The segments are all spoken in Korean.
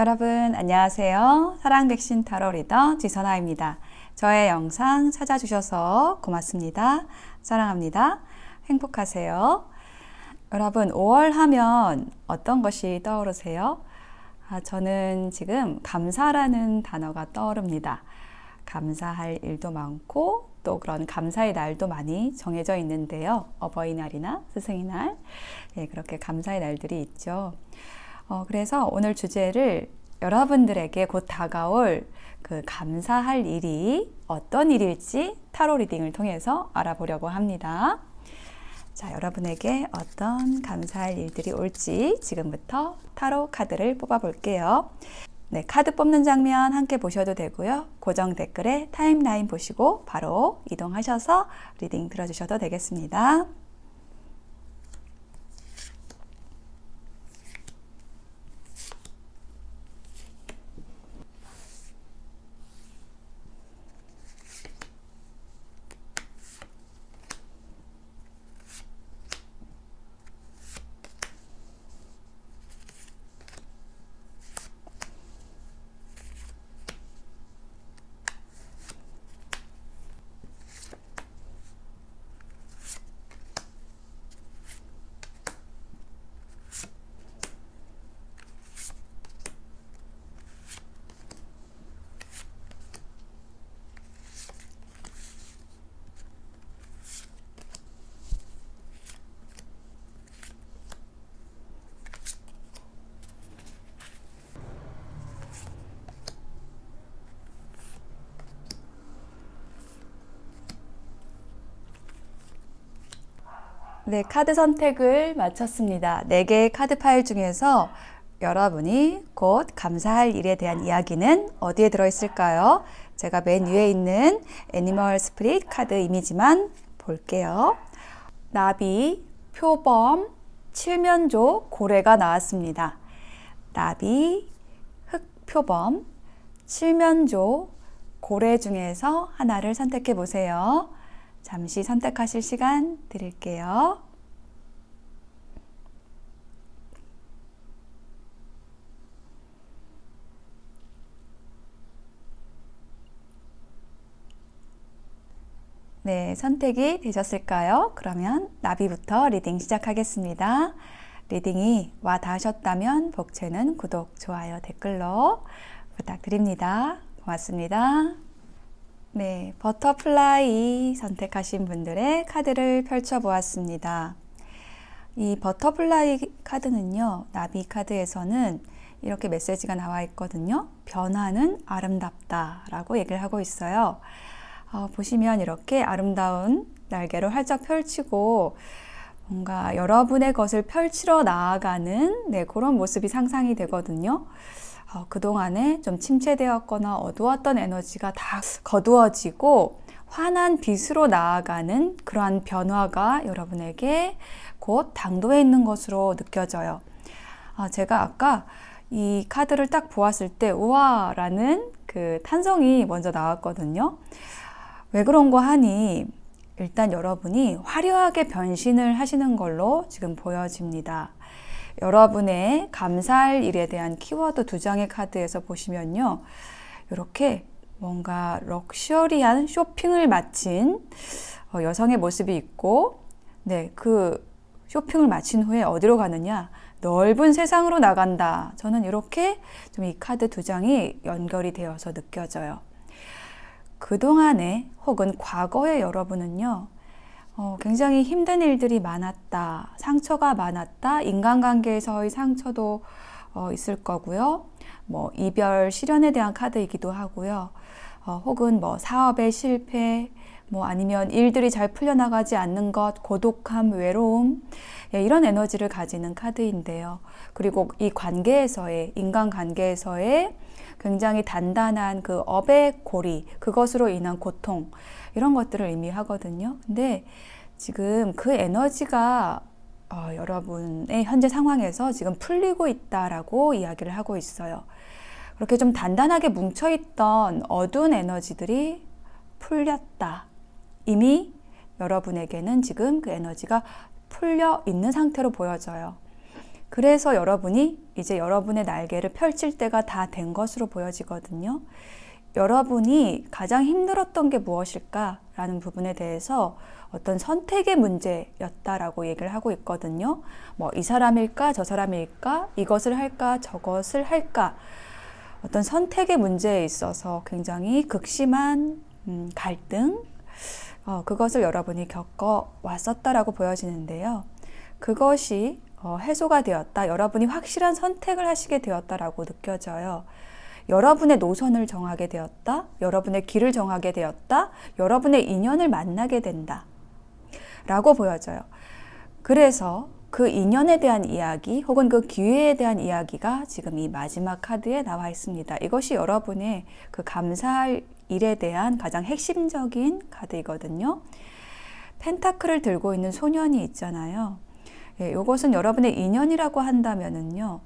여러분 안녕하세요. 사랑 백신 타로 리더 지선아입니다. 저의 영상 찾아주셔서 고맙습니다. 사랑합니다. 행복하세요. 여러분 5월 하면 어떤 것이 떠오르세요? 아, 저는 지금 감사라는 단어가 떠오릅니다. 감사할 일도 많고 또 그런 감사의 날도 많이 정해져 있는데요. 어버이날이나 스승의 날, 네, 그렇게 감사의 날들이 있죠. 어, 그래서 오늘 주제를 여러분들에게 곧 다가올 그 감사할 일이 어떤 일일지 타로 리딩을 통해서 알아보려고 합니다. 자, 여러분에게 어떤 감사할 일들이 올지 지금부터 타로 카드를 뽑아 볼게요. 네, 카드 뽑는 장면 함께 보셔도 되고요. 고정 댓글에 타임라인 보시고 바로 이동하셔서 리딩 들어주셔도 되겠습니다. 네, 카드 선택을 마쳤습니다. 4개의 카드 파일 중에서 여러분이 곧 감사할 일에 대한 이야기는 어디에 들어있을까요? 제가 맨 위에 있는 애니멀 스프릿 카드 이미지만 볼게요. 나비, 표범, 칠면조, 고래가 나왔습니다. 나비, 흑표범, 칠면조, 고래 중에서 하나를 선택해 보세요. 잠시 선택하실 시간 드릴게요. 네, 선택이 되셨을까요? 그러면 나비부터 리딩 시작하겠습니다. 리딩이 와 닿으셨다면 복채는 구독, 좋아요, 댓글로 부탁드립니다. 고맙습니다. 네, 버터플라이 선택하신 분들의 카드를 펼쳐 보았습니다. 이 버터플라이 카드는요, 나비 카드에서는 이렇게 메시지가 나와 있거든요. 변화는 아름답다 라고 얘기를 하고 있어요. 어, 보시면 이렇게 아름다운 날개를 활짝 펼치고 뭔가 여러분의 것을 펼치러 나아가는 네, 그런 모습이 상상이 되거든요. 어, 그동안에 좀 침체되었거나 어두웠던 에너지가 다 거두어지고 환한 빛으로 나아가는 그러한 변화가 여러분에게 곧 당도해 있는 것으로 느껴져요. 아, 제가 아까 이 카드를 딱 보았을 때 우와 라는 그 탄성이 먼저 나왔거든요. 왜 그런 거 하니 일단 여러분이 화려하게 변신을 하시는 걸로 지금 보여집니다. 여러분의 감사할 일에 대한 키워드 두 장의 카드에서 보시면요. 이렇게 뭔가 럭셔리한 쇼핑을 마친 어, 여성의 모습이 있고, 네, 그 쇼핑을 마친 후에 어디로 가느냐? 넓은 세상으로 나간다. 저는 이렇게 좀 이 카드 두 장이 연결이 되어서 느껴져요. 그동안에 혹은 과거의 여러분은요, 어, 굉장히 힘든 일들이 많았다. 상처가 많았다. 인간관계에서의 상처도 어, 있을 거고요. 뭐, 이별, 실연에 대한 카드이기도 하고요. 어, 혹은 뭐, 사업의 실패, 뭐, 아니면 일들이 잘 풀려나가지 않는 것, 고독함, 외로움, 예, 이런 에너지를 가지는 카드인데요. 그리고 이 관계에서의, 인간 관계에서의 굉장히 단단한 그 업의 고리, 그것으로 인한 고통, 이런 것들을 의미하거든요. 근데 지금 그 에너지가 어, 여러분의 현재 상황에서 지금 풀리고 있다라고 이야기를 하고 있어요. 그렇게 좀 단단하게 뭉쳐있던 어두운 에너지들이 풀렸다. 이미 여러분에게는 지금 그 에너지가 풀려 있는 상태로 보여져요. 그래서 여러분이 이제 여러분의 날개를 펼칠 때가 다 된 것으로 보여지거든요. 여러분이 가장 힘들었던 게 무엇일까라는 부분에 대해서 어떤 선택의 문제였다라고 얘기를 하고 있거든요. 뭐 이 사람일까 저 사람일까 이것을 할까 저것을 할까 어떤 선택의 문제에 있어서 굉장히 극심한 음, 갈등 어, 그것을 여러분이 겪어 왔었다라고 보여지는데요. 그것이 어, 해소가 되었다. 여러분이 확실한 선택을 하시게 되었다라고 느껴져요. 여러분의 노선을 정하게 되었다. 여러분의 길을 정하게 되었다. 여러분의 인연을 만나게 된다. 라고 보여져요. 그래서 그 인연에 대한 이야기 혹은 그 기회에 대한 이야기가 지금 이 마지막 카드에 나와 있습니다. 이것이 여러분의 그 감사할 일에 대한 가장 핵심적인 카드이거든요. 펜타클을 들고 있는 소년이 있잖아요. 예, 이것은 여러분의 인연이라고 한다면은요.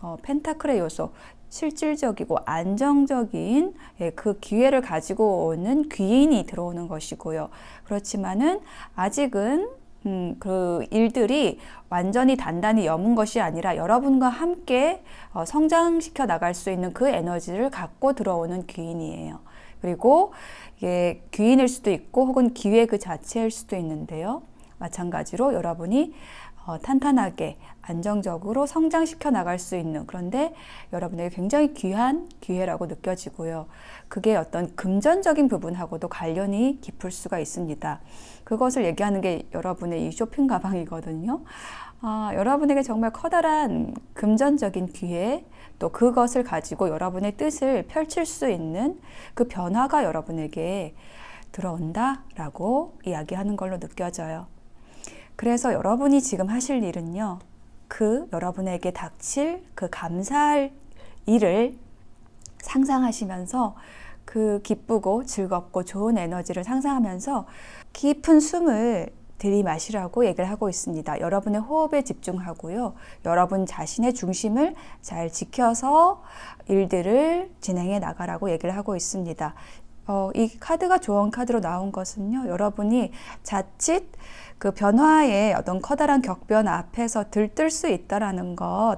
어, 펜타클의 요소, 실질적이고 안정적인 예, 그 기회를 가지고 오는 귀인이 들어오는 것이고요. 그렇지만은 아직은 음, 그 일들이 완전히 단단히 여문 것이 아니라 여러분과 함께 어, 성장시켜 나갈 수 있는 그 에너지를 갖고 들어오는 귀인이에요. 그리고 이게 귀인일 수도 있고 혹은 기회 그 자체일 수도 있는데요. 마찬가지로 여러분이 어, 탄탄하게 안정적으로 성장시켜 나갈 수 있는 그런데 여러분에게 굉장히 귀한 기회라고 느껴지고요. 그게 어떤 금전적인 부분하고도 관련이 깊을 수가 있습니다. 그것을 얘기하는 게 여러분의 이 쇼핑 가방이거든요. 아, 여러분에게 정말 커다란 금전적인 기회 또 그것을 가지고 여러분의 뜻을 펼칠 수 있는 그 변화가 여러분에게 들어온다라고 이야기하는 걸로 느껴져요. 그래서 여러분이 지금 하실 일은요, 그 여러분에게 닥칠 그 감사할 일을 상상하시면서 그 기쁘고 즐겁고 좋은 에너지를 상상하면서 깊은 숨을 들이마시라고 얘기를 하고 있습니다. 여러분의 호흡에 집중하고요. 여러분 자신의 중심을 잘 지켜서 일들을 진행해 나가라고 얘기를 하고 있습니다. 어, 이 카드가 조언 카드로 나온 것은요, 여러분이 자칫 그 변화의 어떤 커다란 격변 앞에서 들뜰 수 있다라는 것,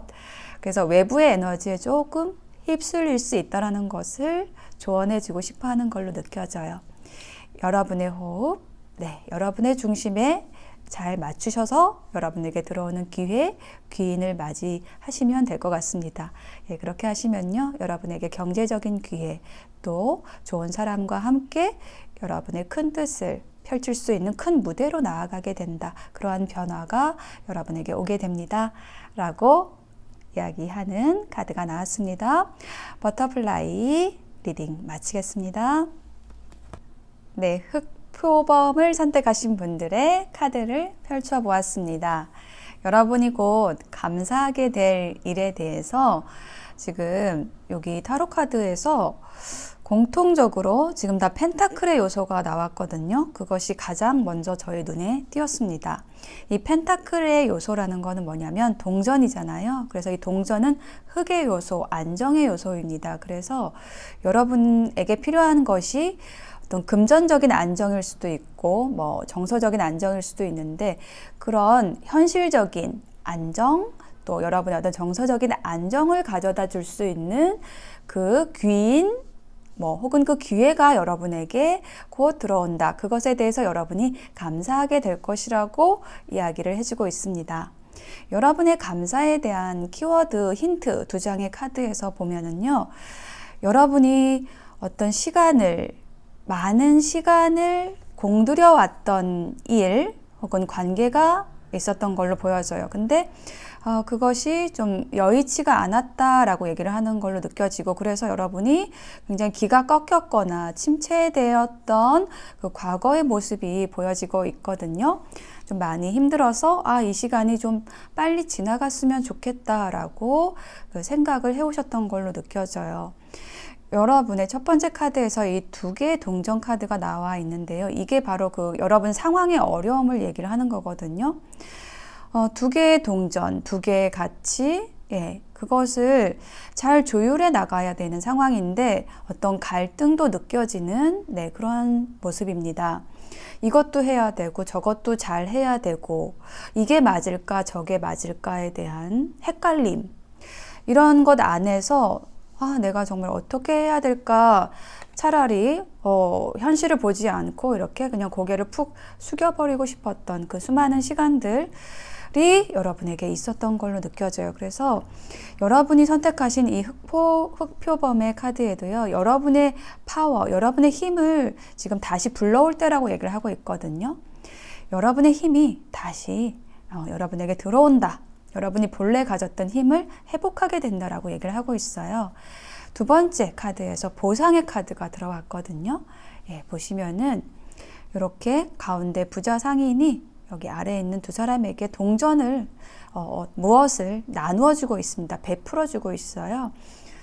그래서 외부의 에너지에 조금 휩쓸릴 수 있다라는 것을 조언해주고 싶어 하는 걸로 느껴져요. 여러분의 호흡, 네, 여러분의 중심에 잘 맞추셔서 여러분에게 들어오는 기회, 귀인을 맞이하시면 될 것 같습니다. 예, 그렇게 하시면요, 여러분에게 경제적인 기회, 또 좋은 사람과 함께 여러분의 큰 뜻을 펼칠 수 있는 큰 무대로 나아가게 된다. 그러한 변화가 여러분에게 오게 됩니다. 라고 이야기하는 카드가 나왔습니다. 버터플라이 리딩 마치겠습니다. 네, 흑 표범을 선택하신 분들의 카드를 펼쳐 보았습니다. 여러분이 곧 감사하게 될 일에 대해서 지금 여기 타로 카드에서 공통적으로 지금 다 펜타클의 요소가 나왔거든요. 그것이 가장 먼저 저의 눈에 띄었습니다. 이 펜타클의 요소라는 거는 뭐냐면 동전이잖아요. 그래서 이 동전은 흑의 요소, 안정의 요소입니다. 그래서 여러분에게 필요한 것이 어떤 금전적인 안정일 수도 있고, 뭐 정서적인 안정일 수도 있는데, 그런 현실적인 안정, 또 여러분의 어떤 정서적인 안정을 가져다 줄 수 있는 그 귀인, 뭐 혹은 그 기회가 여러분에게 곧 들어온다. 그것에 대해서 여러분이 감사하게 될 것이라고 이야기를 해주고 있습니다. 여러분의 감사에 대한 키워드 힌트 두 장의 카드에서 보면은요. 여러분이 어떤 시간을 많은 시간을 공들여 왔던 일 혹은 관계가 있었던 걸로 보여져요. 근데 어, 그것이 좀 여의치가 않았다라고 얘기를 하는 걸로 느껴지고 그래서 여러분이 굉장히 기가 꺾였거나 침체되었던 그 과거의 모습이 보여지고 있거든요. 좀 많이 힘들어서 아, 이 시간이 좀 빨리 지나갔으면 좋겠다라고 그 생각을 해오셨던 걸로 느껴져요. 여러분의 첫 번째 카드에서 이 두 개의 동전 카드가 나와 있는데요. 이게 바로 그 여러분 상황의 어려움을 얘기를 하는 거거든요. 어, 두 개의 동전, 두 개의 가치, 예, 그것을 잘 조율해 나가야 되는 상황인데 어떤 갈등도 느껴지는 네, 그런 모습입니다. 이것도 해야 되고 저것도 잘 해야 되고 이게 맞을까 저게 맞을까에 대한 헷갈림 이런 것 안에서 아, 내가 정말 어떻게 해야 될까 차라리 어, 현실을 보지 않고 이렇게 그냥 고개를 푹 숙여버리고 싶었던 그 수많은 시간들이 여러분에게 있었던 걸로 느껴져요. 그래서 여러분이 선택하신 이 흑포, 흑표범의 카드에도요, 여러분의 파워, 여러분의 힘을 지금 다시 불러올 때라고 얘기를 하고 있거든요. 여러분의 힘이 다시 어, 여러분에게 들어온다. 여러분이 본래 가졌던 힘을 회복하게 된다라고 얘기를 하고 있어요. 두 번째 카드에서 보상의 카드가 들어왔거든요. 예, 보시면은 이렇게 가운데 부자 상인이 여기 아래에 있는 두 사람에게 동전을 어, 어, 무엇을 나누어 주고 있습니다. 베풀어 주고 있어요.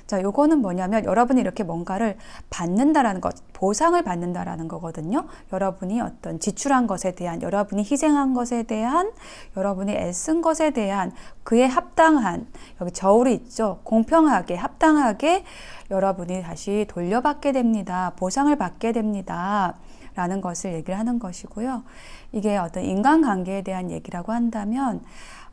자, 요거는 뭐냐면 여러분이 이렇게 뭔가를 받는다라는 것, 보상을 받는다라는 거거든요. 여러분이 어떤 지출한 것에 대한, 여러분이 희생한 것에 대한, 여러분이 애쓴 것에 대한 그에 합당한, 여기 저울이 있죠. 공평하게, 합당하게 여러분이 다시 돌려받게 됩니다. 보상을 받게 됩니다. 라는 것을 얘기를 하는 것이고요. 이게 어떤 인간관계에 대한 얘기라고 한다면,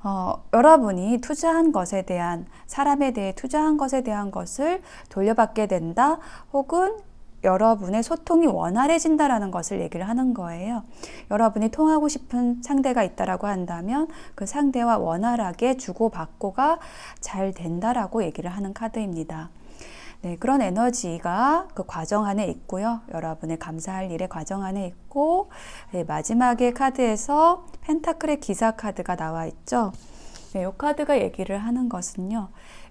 어, 여러분이 투자한 것에 대한 사람에 대해 투자한 것에 대한 것을 돌려받게 된다 혹은 여러분의 소통이 원활해진다라는 것을 얘기를 하는 거예요. 여러분이 통하고 싶은 상대가 있다라고 한다면 그 상대와 원활하게 주고받고가 잘 된다라고 얘기를 하는 카드입니다. 네, 그런 에너지가 그 과정 안에 있고요. 여러분의 감사할 일의 과정 안에 있고, 네, 마지막에 카드에서 펜타클의 기사 카드가 나와 있죠. 네, 이 카드가 얘기를 하는 것은요.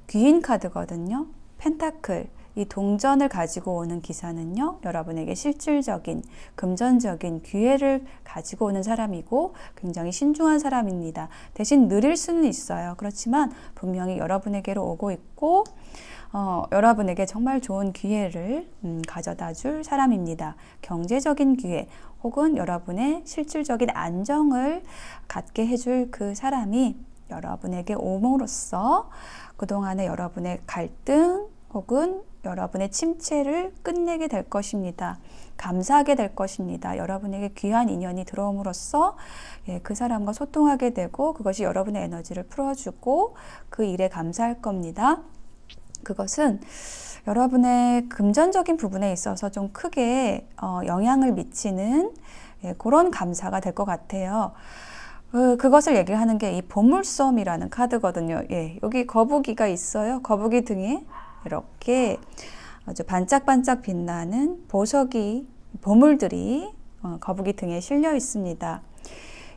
귀인 카드거든요. 펜타클. 이 동전을 가지고 오는 기사는요, 여러분에게 실질적인, 금전적인 기회를 가지고 오는 사람이고, 굉장히 신중한 사람입니다. 대신 느릴 수는 있어요. 그렇지만, 분명히 여러분에게로 오고 있고, 어, 여러분에게 정말 좋은 기회를 음, 가져다 줄 사람입니다. 경제적인 기회 혹은 여러분의 실질적인 안정을 갖게 해줄 그 사람이 여러분에게 옴으로써 그동안의 여러분의 갈등 혹은 여러분의 침체를 끝내게 될 것입니다. 감사하게 될 것입니다. 여러분에게 귀한 인연이 들어옴으로써 예, 그 사람과 소통하게 되고 그것이 여러분의 에너지를 풀어주고 그 일에 감사할 겁니다. 그것은 여러분의 금전적인 부분에 있어서 좀 크게 어, 영향을 미치는 예, 그런 감사가 될 것 같아요. 그, 그것을 얘기하는 게 이 보물섬이라는 카드거든요. 예, 여기 거북이가 있어요. 거북이 등에 이렇게 아주 반짝반짝 빛나는 보석이 보물들이 어, 거북이 등에 실려 있습니다.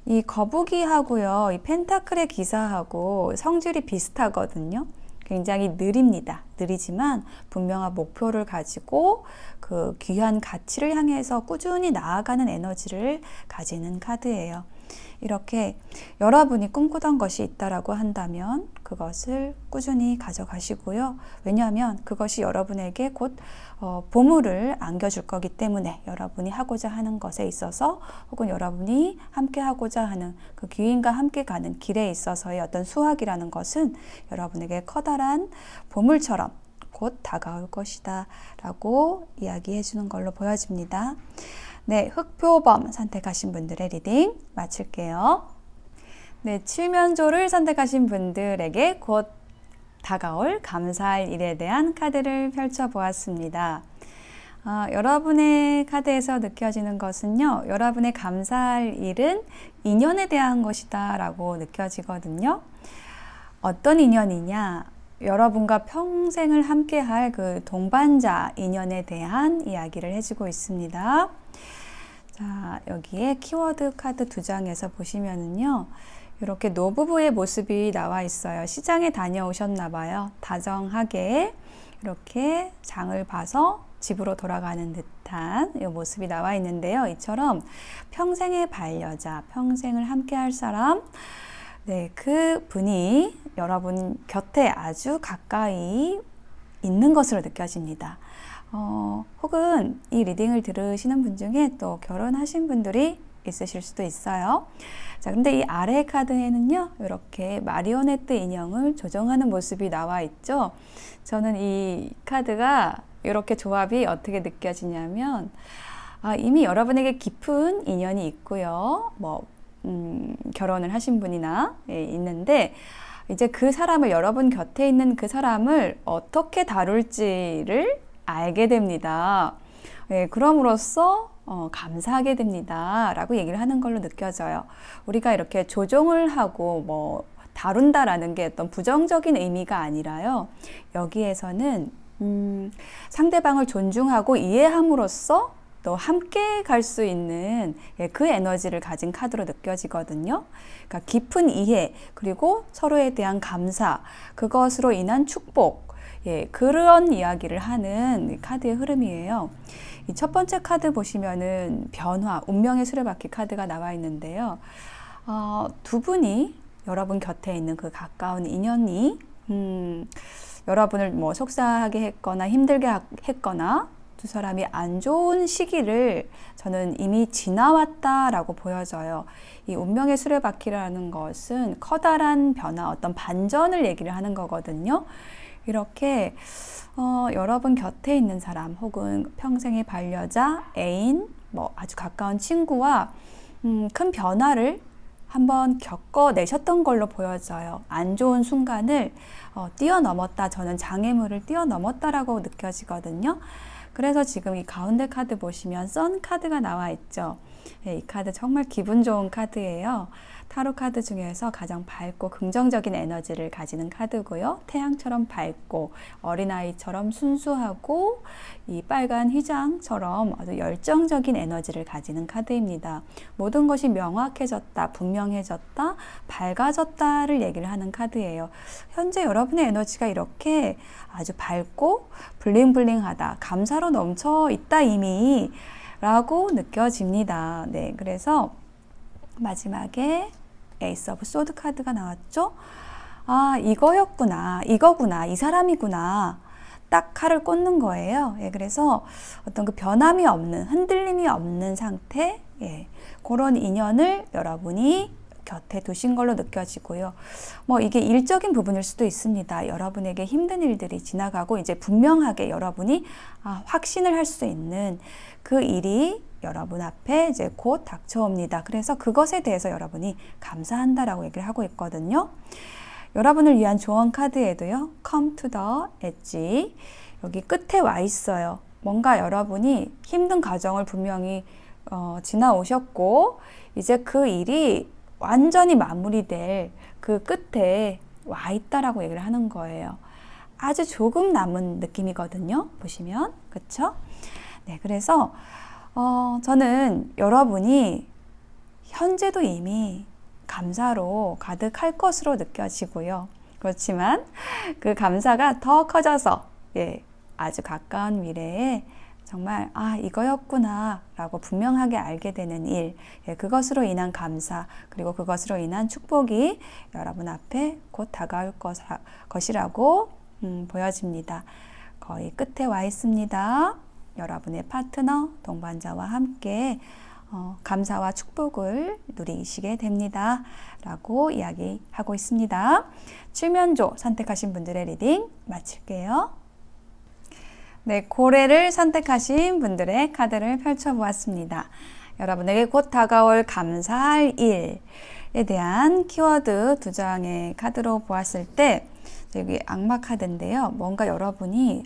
이 거북이하고요, 이 펜타클의 기사하고 성질이 비슷하거든요. 굉장히 느립니다. 느리지만 분명한 목표를 가지고 그 귀한 가치를 향해서 꾸준히 나아가는 에너지를 가지는 카드예요. 이렇게 여러분이 꿈꾸던 것이 있다라고 한다면 그것을 꾸준히 가져가시고요. 왜냐하면 그것이 여러분에게 곧 어, 보물을 안겨줄 거기 때문에 여러분이 하고자 하는 것에 있어서 혹은 여러분이 함께 하고자 하는 그 귀인과 함께 가는 길에 있어서의 어떤 수확이라는 것은 여러분에게 커다란 보물처럼 곧 다가올 것이다 라고 이야기해 주는 걸로 보여집니다. 네, 흑표범 선택하신 분들의 리딩 마칠게요. 네, 칠면조를 선택하신 분들에게 곧 다가올 감사할 일에 대한 카드를 펼쳐보았습니다. 어, 여러분의 카드에서 느껴지는 것은요, 여러분의 감사할 일은 인연에 대한 것이다 라고 느껴지거든요. 어떤 인연이냐? 여러분과 평생을 함께 할 그 동반자 인연에 대한 이야기를 해주고 있습니다. 자, 여기에 키워드 카드 두 장에서 보시면은요. 이렇게 노부부의 모습이 나와 있어요. 시장에 다녀오셨나 봐요. 다정하게 이렇게 장을 봐서 집으로 돌아가는 듯한 이 모습이 나와 있는데요. 이처럼 평생의 반려자, 평생을 함께 할 사람, 네, 그 분이 여러분 곁에 아주 가까이 있는 것으로 느껴집니다. 어, 혹은 이 리딩을 들으시는 분 중에 또 결혼하신 분들이 있으실 수도 있어요. 자, 근데 이 아래 카드에는요, 이렇게 마리오네트 인형을 조정하는 모습이 나와 있죠. 저는 이 카드가 이렇게 조합이 어떻게 느껴지냐면, 아, 이미 여러분에게 깊은 인연이 있고요. 뭐, 음, 결혼을 하신 분이나 예, 있는데, 이제 그 사람을 여러분 곁에 있는 그 사람을 어떻게 다룰지를 알게 됩니다. 예, 그럼으로써 어, 감사하게 됩니다. 라고 얘기를 하는 걸로 느껴져요. 우리가 이렇게 조종을 하고 뭐 다룬다라는 게 어떤 부정적인 의미가 아니라요. 여기에서는 음, 상대방을 존중하고 이해함으로써 또 함께 갈 수 있는 예, 그 에너지를 가진 카드로 느껴지거든요. 그러니까 깊은 이해 그리고 서로에 대한 감사 그것으로 인한 축복 예, 그런 이야기를 하는 카드의 흐름이에요. 이 첫 번째 카드 보시면은 변화, 운명의 수레바퀴 카드가 나와 있는데요. 어, 두 분이 여러분 곁에 있는 그 가까운 인연이 음, 여러분을 뭐 속상하게 했거나 힘들게 했거나 두 사람이 안 좋은 시기를 저는 이미 지나왔다라고 보여져요. 이 운명의 수레바퀴라는 것은 커다란 변화, 어떤 반전을 얘기를 하는 거거든요. 이렇게 어, 여러분 곁에 있는 사람 혹은 평생의 반려자, 애인, 뭐 아주 가까운 친구와 음, 큰 변화를 한번 겪어내셨던 걸로 보여져요. 안 좋은 순간을 어, 뛰어넘었다. 저는 장애물을 뛰어넘었다라고 느껴지거든요. 그래서 지금 이 가운데 카드 보시면 선 카드가 나와 있죠. 네, 이 카드 정말 기분 좋은 카드예요. 타로 카드 중에서 가장 밝고 긍정적인 에너지를 가지는 카드고요. 태양처럼 밝고 어린아이처럼 순수하고 이 빨간 휘장처럼 아주 열정적인 에너지를 가지는 카드입니다. 모든 것이 명확해졌다, 분명해졌다, 밝아졌다를 얘기를 하는 카드예요. 현재 여러분의 에너지가 이렇게 아주 밝고 블링블링하다, 감사로 넘쳐 있다 이미 라고 느껴집니다. 네, 그래서 마지막에 에이스 오브 소드 카드가 나왔죠. 아, 이거였구나. 이거구나. 이 사람이구나. 딱 칼을 꽂는 거예요. 예, 그래서 어떤 그 변함이 없는, 흔들림이 없는 상태, 예, 그런 인연을 여러분이 곁에 두신 걸로 느껴지고요. 뭐 이게 일적인 부분일 수도 있습니다. 여러분에게 힘든 일들이 지나가고 이제 분명하게 여러분이 아, 확신을 할 수 있는 그 일이 여러분 앞에 이제 곧 닥쳐옵니다. 그래서 그것에 대해서 여러분이 감사한다라고 얘기를 하고 있거든요. 여러분을 위한 조언 카드에도요. Come to the edge. 여기 끝에 와 있어요. 뭔가 여러분이 힘든 과정을 분명히 어, 지나오셨고 이제 그 일이 완전히 마무리될 그 끝에 와 있다라고 얘기를 하는 거예요. 아주 조금 남은 느낌이거든요. 보시면 그렇죠? 네, 그래서 어, 저는 여러분이 현재도 이미 감사로 가득할 것으로 느껴지고요. 그렇지만 그 감사가 더 커져서 예, 아주 가까운 미래에 정말 아 이거였구나 라고 분명하게 알게 되는 일 예, 그것으로 인한 감사 그리고 그것으로 인한 축복이 여러분 앞에 곧 다가올 것, 것이라고 음, 보여집니다. 거의 끝에 와 있습니다. 여러분의 파트너, 동반자와 함께 어, 감사와 축복을 누리시게 됩니다. 라고 이야기하고 있습니다. 칠면조 선택하신 분들의 리딩 마칠게요. 네, 고래를 선택하신 분들의 카드를 펼쳐보았습니다. 여러분에게 곧 다가올 감사할 일에 대한 키워드 두 장의 카드로 보았을 때 여기 악마 카드인데요. 뭔가 여러분이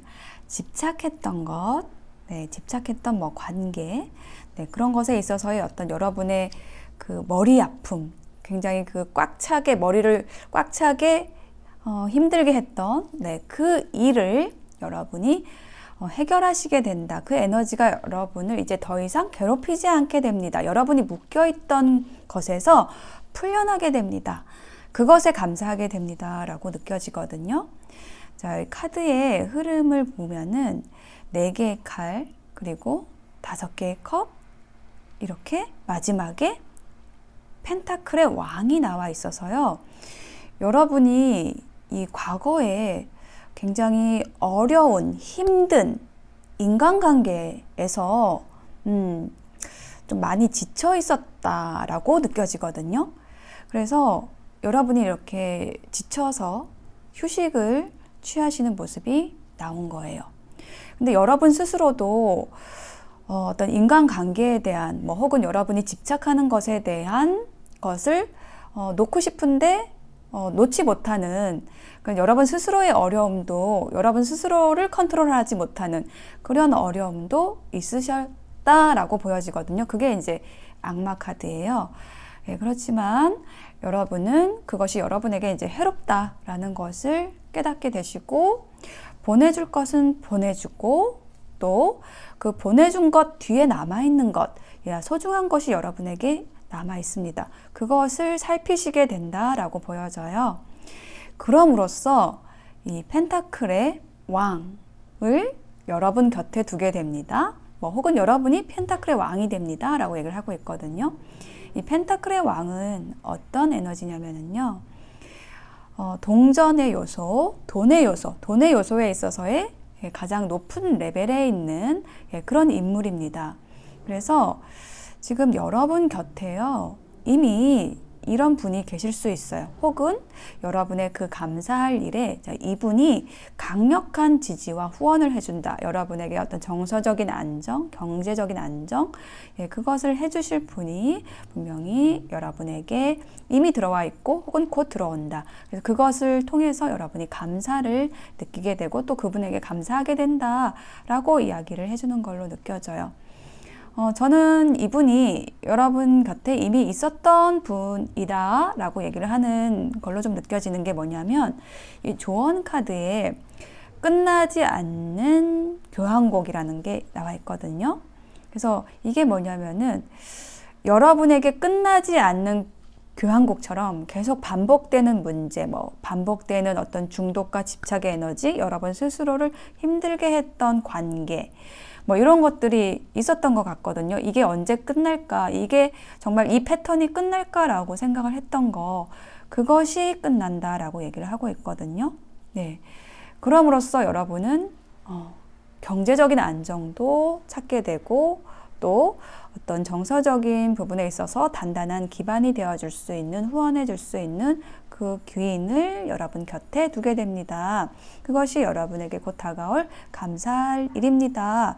집착했던 것, 네, 집착했던 뭐 관계, 네, 그런 것에 있어서의 어떤 여러분의 그 머리 아픔, 굉장히 그 꽉 차게 머리를 꽉 차게 어, 힘들게 했던 네, 그 일을 여러분이 어, 해결하시게 된다. 그 에너지가 여러분을 이제 더 이상 괴롭히지 않게 됩니다. 여러분이 묶여있던 것에서 풀려나게 됩니다. 그것에 감사하게 됩니다. 라고 느껴지거든요. 자, 카드의 흐름을 보면은 네 개의 칼, 그리고 다섯 개의 컵, 이렇게 마지막에 펜타클의 왕이 나와 있어서요. 여러분이 이 과거에 굉장히 어려운, 힘든 인간관계에서, 음, 좀 많이 지쳐 있었다라고 느껴지거든요. 그래서 여러분이 이렇게 지쳐서 휴식을 취하시는 모습이 나온 거예요. 근데 여러분 스스로도 어, 어떤 인간관계에 대한 뭐 혹은 여러분이 집착하는 것에 대한 것을 어, 놓고 싶은데 어, 놓지 못하는 그러니까 여러분 스스로의 어려움도 여러분 스스로를 컨트롤하지 못하는 그런 어려움도 있으셨다라고 보여지거든요. 그게 이제 악마 카드예요. 예, 그렇지만 여러분은 그것이 여러분에게 이제 해롭다라는 것을 깨닫게 되시고 보내줄 것은 보내주고 또 그 보내준 것 뒤에 남아있는 것, 야, 소중한 것이 여러분에게 남아 있습니다. 그것을 살피시게 된다라고 보여져요. 그럼으로써 이 펜타클의 왕을 여러분 곁에 두게 됩니다. 뭐 혹은 여러분이 펜타클의 왕이 됩니다 라고 얘기를 하고 있거든요. 이 펜타클의 왕은 어떤 에너지냐면은요. 어, 동전의 요소, 돈의 요소, 돈의 요소에 있어서의 가장 높은 레벨에 있는 예, 그런 인물입니다. 그래서 지금 여러분 곁에요. 이미 이런 분이 계실 수 있어요. 혹은 여러분의 그 감사할 일에 이분이 강력한 지지와 후원을 해준다. 여러분에게 어떤 정서적인 안정, 경제적인 안정, 예, 그것을 해주실 분이 분명히 여러분에게 이미 들어와 있고 혹은 곧 들어온다. 그래서 그것을 통해서 여러분이 감사를 느끼게 되고 또 그분에게 감사하게 된다라고 이야기를 해주는 걸로 느껴져요. 어, 저는 이분이 여러분 곁에 이미 있었던 분이다 라고 얘기를 하는 걸로 좀 느껴지는 게 뭐냐면 이 조언 카드에 끝나지 않는 교향곡이라는 게 나와 있거든요. 그래서 이게 뭐냐면은 여러분에게 끝나지 않는 교향곡처럼 계속 반복되는 문제, 뭐 반복되는 어떤 중독과 집착의 에너지, 여러분 스스로를 힘들게 했던 관계, 뭐 이런 것들이 있었던 것 같거든요. 이게 언제 끝날까? 이게 정말 이 패턴이 끝날까라고 생각을 했던 거, 그것이 끝난다라고 얘기를 하고 있거든요. 네. 그럼으로써 여러분은 어, 경제적인 안정도 찾게 되고 또 어떤 정서적인 부분에 있어서 단단한 기반이 되어줄 수 있는 후원해 줄 수 있는 그 귀인을 여러분 곁에 두게 됩니다. 그것이 여러분에게 곧 다가올 감사할 일입니다.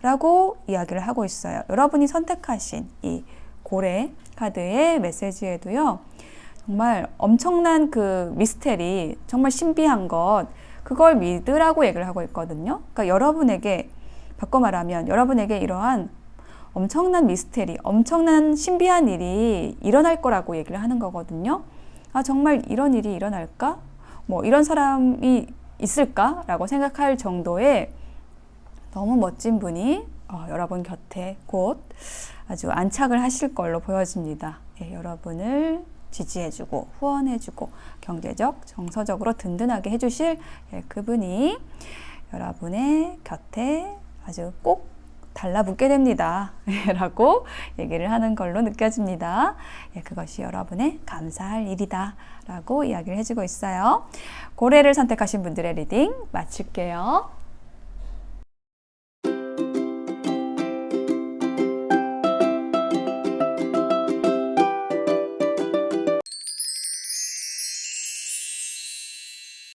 라고 이야기를 하고 있어요. 여러분이 선택하신 이 고래 카드의 메시지에도요. 정말 엄청난 그 미스테리, 정말 신비한 것, 그걸 믿으라고 얘기를 하고 있거든요. 그러니까 여러분에게, 바꿔 말하면 여러분에게 이러한 엄청난 미스테리, 엄청난 신비한 일이 일어날 거라고 얘기를 하는 거거든요. 아, 정말 이런 일이 일어날까? 뭐, 이런 사람이 있을까? 라고 생각할 정도의 너무 멋진 분이 어, 여러분 곁에 곧 아주 안착을 하실 걸로 보여집니다. 예, 여러분을 지지해주고 후원해주고 경제적, 정서적으로 든든하게 해주실 예, 그분이 여러분의 곁에 아주 꼭 달라붙게 됩니다. 라고 얘기를 하는 걸로 느껴집니다. 예, 그것이 여러분의 감사할 일이다. 라고 이야기를 해주고 있어요. 고래를 선택하신 분들의 리딩 마칠게요.